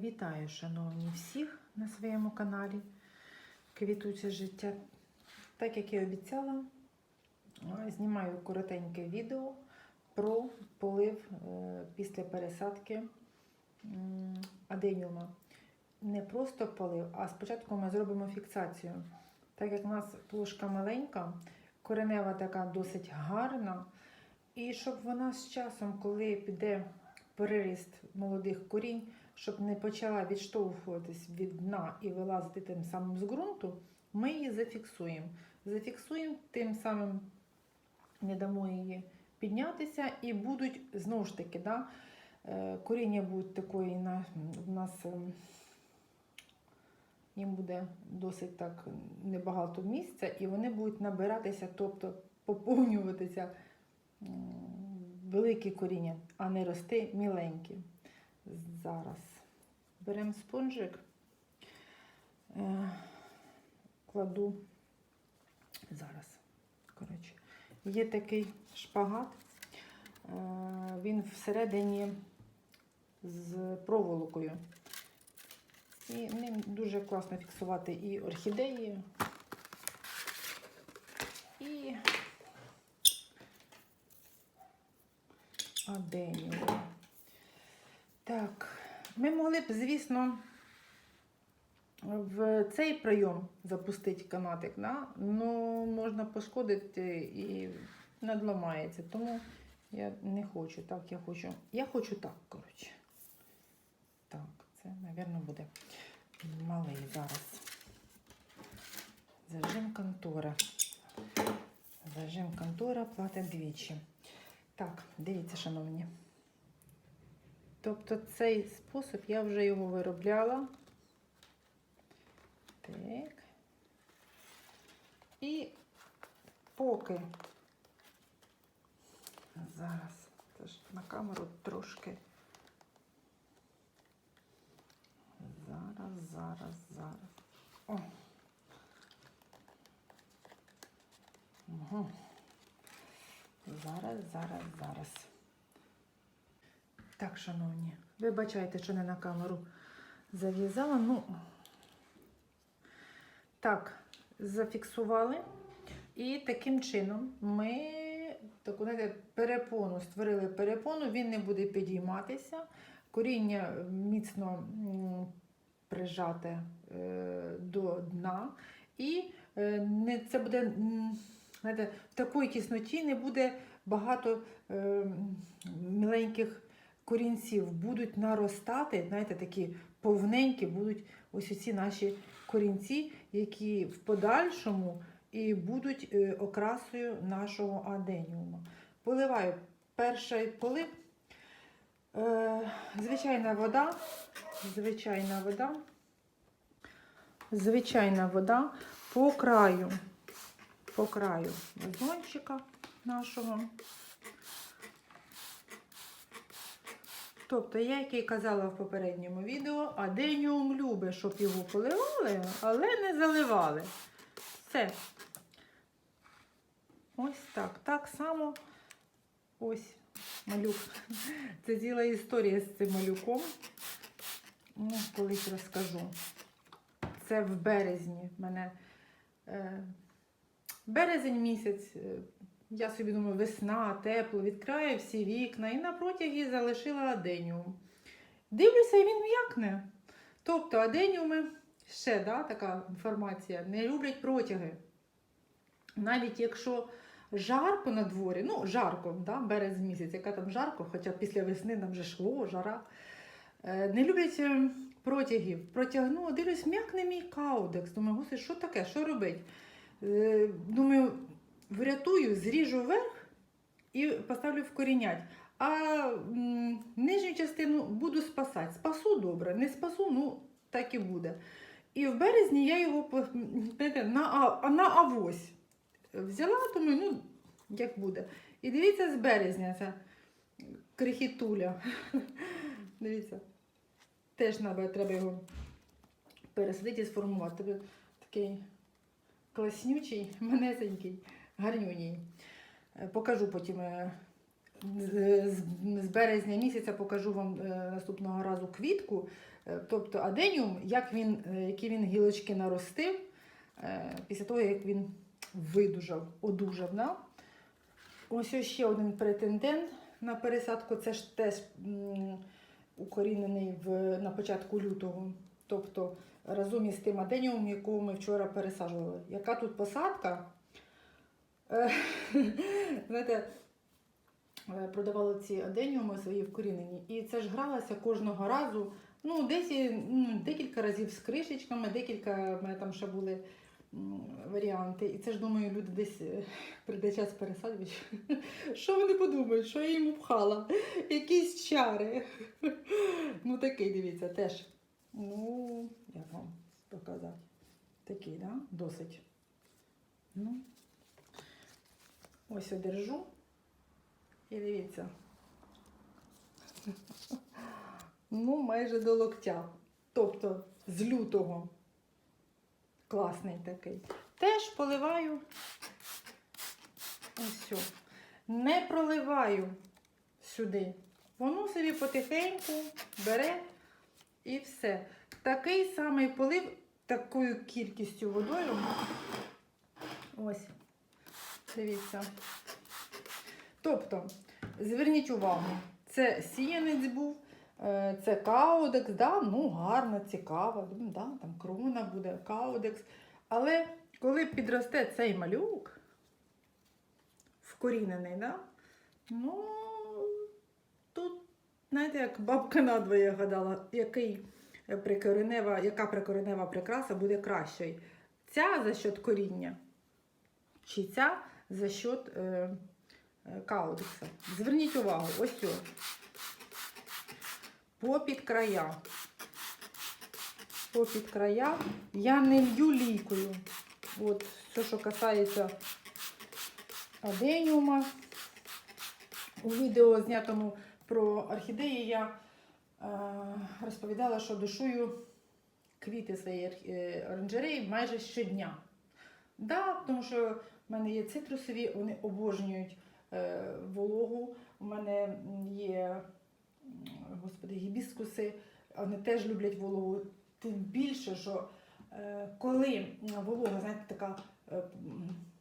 Вітаю, шановні всіх на своєму каналі Квітуче життя. Так як і обіцяла, е, знімаю коротеньке відео про полив е, після пересадки аденіума. Не просто полив, а спочатку ми зробимо фіксацію. Так як у нас плошка маленька, коренева така досить гарна. І щоб вона з часом, коли піде переріст молодих корінь, щоб не почала відштовхуватись від дна і вилазити тим самим з ґрунту, ми її зафіксуємо. Зафіксуємо, тим самим не дамо її піднятися і будуть знову ж таки, да, е, коріння будуть такої на, в нас. ем, Їм буде досить так небагато місця, і вони будуть набиратися, тобто поповнюватися великі коріння, а не рости міленькі. Зараз беремо спонжик, е, кладу зараз. Коротше, є такий шпагат, е, він всередині з проволокою. І ним дуже класно фіксувати і орхідеї, і аденію. Так, ми могли б, звісно, в цей прийом запустити канатик, да? ну можна пошкодити і надламається. Тому я не хочу так, я хочу. Я хочу так, коротше. Так, це, мабуть, буде малий зараз. Зажим контора. Зажим контора, плата двічі. Так, дивіться, шановні. Тобто цей спосіб я вже його виробляла. Так. І поки зараз теж на камеру трошки. Зараз, зараз, зараз. О. Угу. Зараз, зараз, зараз. Так, шановні, вибачайте, що не на камеру зав'язала. Ну, так, зафіксували. І таким чином ми таку знаєте, перепону створили перепону, він не буде підійматися. Коріння міцно прижате е, до дна. І е, це буде знаєте, в такій тісноті не буде багато е, міленьких корінців. Будуть наростати, знаєте, такі повненькі будуть ось ці наші корінці, які в подальшому і будуть е, окрасою нашого аденіума. Поливаю перший полив. Е, звичайна вода, звичайна вода, звичайна вода по краю, по краю вазончика нашого. Тобто, я, як і казала в попередньому відео, аденіум любить, щоб його поливали, але не заливали. Все. Ось так. Так само ось малюк. Це ціла історія з цим малюком. Ну, колись розкажу. Це в березні в мене. Е, березень місяць. Я собі думаю, весна, тепло, відкраю всі вікна і на протягі залишила аденіум. Дивлюся, він м'якне. Тобто аденіуми, ще да, така інформація, не люблять протяги. Навіть якщо жарко на дворі, ну жарко, да, березень місяць, яка там жарко, хоча після весни нам вже шло, жара. Е, Не люблять е, протягів. Протягну, дивлюсь, м'якне мій каудекс. Думаю, господи, що таке, що робить? Е, Думаю, врятую, зріжу вверх і поставлю вкорінять. А нижню частину буду спасати. Спасу добре, не спасу, ну так і буде. І в березні я його знаєте, на, на авось взяла, думаю, ну, як буде. І дивіться, з березня ця крихітуля. Дивіться. Теж треба, його пересадити і сформувати. Такий класнючий, манесенький, гарнюній. Е, Покажу потім е, з, березня місяця покажу вам е, наступного разу квітку. Тобто аденіум, як він, які він гілочки наростив після того, як він видужав, одужав. Да? Ось ще один претендент на пересадку. Це ж теж укорінений в, на початку лютого. Тобто разом із тим аденіумом, якого ми вчора пересаджували. Яка тут посадка? Е, Знаєте, е, продавали ці аденіуми свої вкорінені. І це ж гралося кожного разу. Ну, десь декілька разів з кришечками, декілька в мене там ще були варіанти. І це ж думаю, люди десь е, прийде час пересадити. Що вони подумають, що я їм впхала? Якісь чари. Ну, такий, дивіться, теж. Ну, як вам показати? Такий, да? Досить. Ну, ось одержу. І дивіться. Ну, майже до локтя. Тобто з лютого. Класний такий. Теж поливаю. Ось. Не проливаю сюди. Воно собі потихеньку бере і все. Такий самий полив такою кількістю водою. Ось. Дивіться. Тобто, зверніть увагу, це сіянець був, е, це каудекс, да? ну гарно, цікаво, да? там крона буде, каудекс. Але коли підросте цей малюк, вкорінений, да? ну, тут, знаєте, як бабка надвоє гадала, який прикоренева, яка прикоренева прикраса буде кращою. Ця за счет коріння, чи ця за счет е, каудекса. Зверніть увагу, ось о. Попід края. Попід края. Я не лью лійкою. От, все, що касається аденіума. У відео, знятому про орхідеї, я е, розповідала, що душую квіти своєї оранжереї майже щодня. Да, тому що в мене є цитрусові, вони обожнюють е, вологу. У мене є господи, гібіскуси, вони теж люблять вологу. Тим більше, що е, коли волога, знаєте, така е,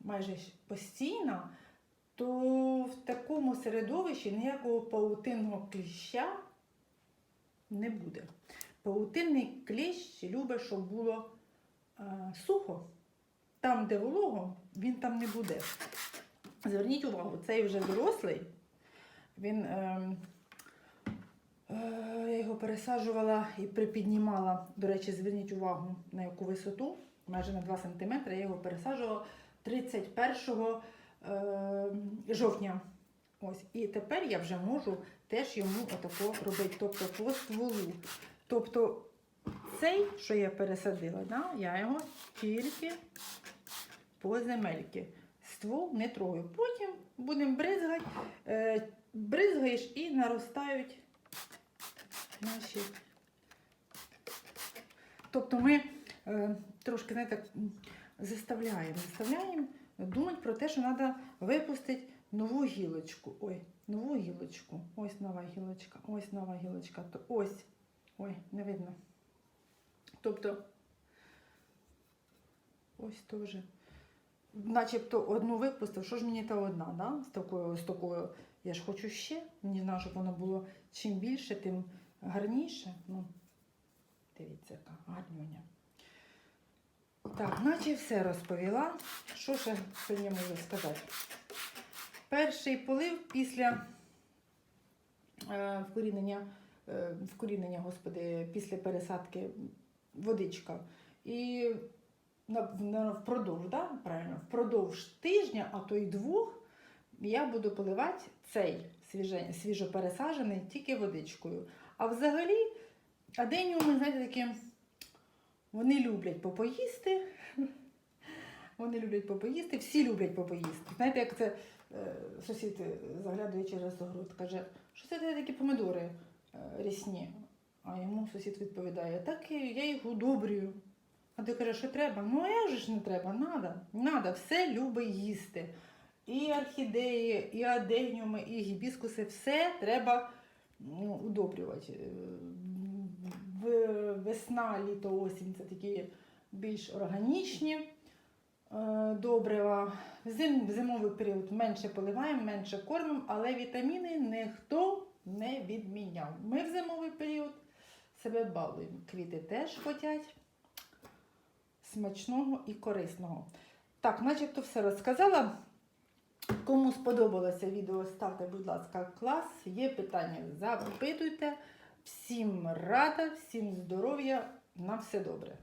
майже постійна, то в такому середовищі ніякого паутинного кліща не буде. Паутинний кліщ любить, щоб було сухо. Там, де волого, він там не буде. Зверніть увагу, цей вже дорослий. Він, е, е, я його пересаджувала і припіднімала. До речі, зверніть увагу на яку висоту, майже на 2 см. Я його пересаджувала 31 е, жовтня. Ось. І тепер я вже можу теж йому отако робити, тобто по стволу. Тобто цей, що я пересадила, да, я його тільки по земельки. Ствол не трогаю. Потім будемо бризгати, е, бризгаєш і наростають наші. Тобто ми е, трошки знаєте, м, заставляємо, заставляємо думати про те, що треба випустити нову гілочку. Ой, нову гілочку. Ось нова гілочка, ось нова гілочка. То ось. Ой, не видно. Тобто, ось теж. Начебто одну випустив, що ж мені та одна, да? з, такою, з такою. Я ж хочу ще. Мені знаю, щоб воно було чим більше, тим гарніше. Ну, дивіться, яка гарнюня. Так, наче все розповіла. Що ще сьогодні можу сказати? Перший полив після е, вкорінення, е, вкорінення, господи, після пересадки водичка. І впродовж, да? Правильно, впродовж тижня, а то й двох, я буду поливати цей свіже, свіжопересаджений тільки водичкою. А взагалі, аденіуми, знаєте, такі, вони люблять попоїсти. Вони люблять попоїсти, всі люблять попоїсти. Знаєте, як це е, сусід заглядує через огород, каже, що це такі помидори е, рісні? А йому сусід відповідає, так я їх удобрюю. А ти кажеш, що треба? Ну а як же ж не треба? Надо, надо, все любить їсти. і орхідеї, і аденіуми, і гібіскуси, все треба ну, удобрювати. Е, Весна, літо, осінь це такі більш органічні е, добрива. Зим, в зимовий період менше поливаємо, менше кормимо, але вітаміни ніхто не відміняв. Ми в зимовий період себе балуємо. Квіти теж хотять смачного і корисного. Так, начебто все розказала. Кому сподобалося відео, ставте, будь ласка, клас. Є питання, запитуйте. Всім рада, всім здоров'я, на все добре.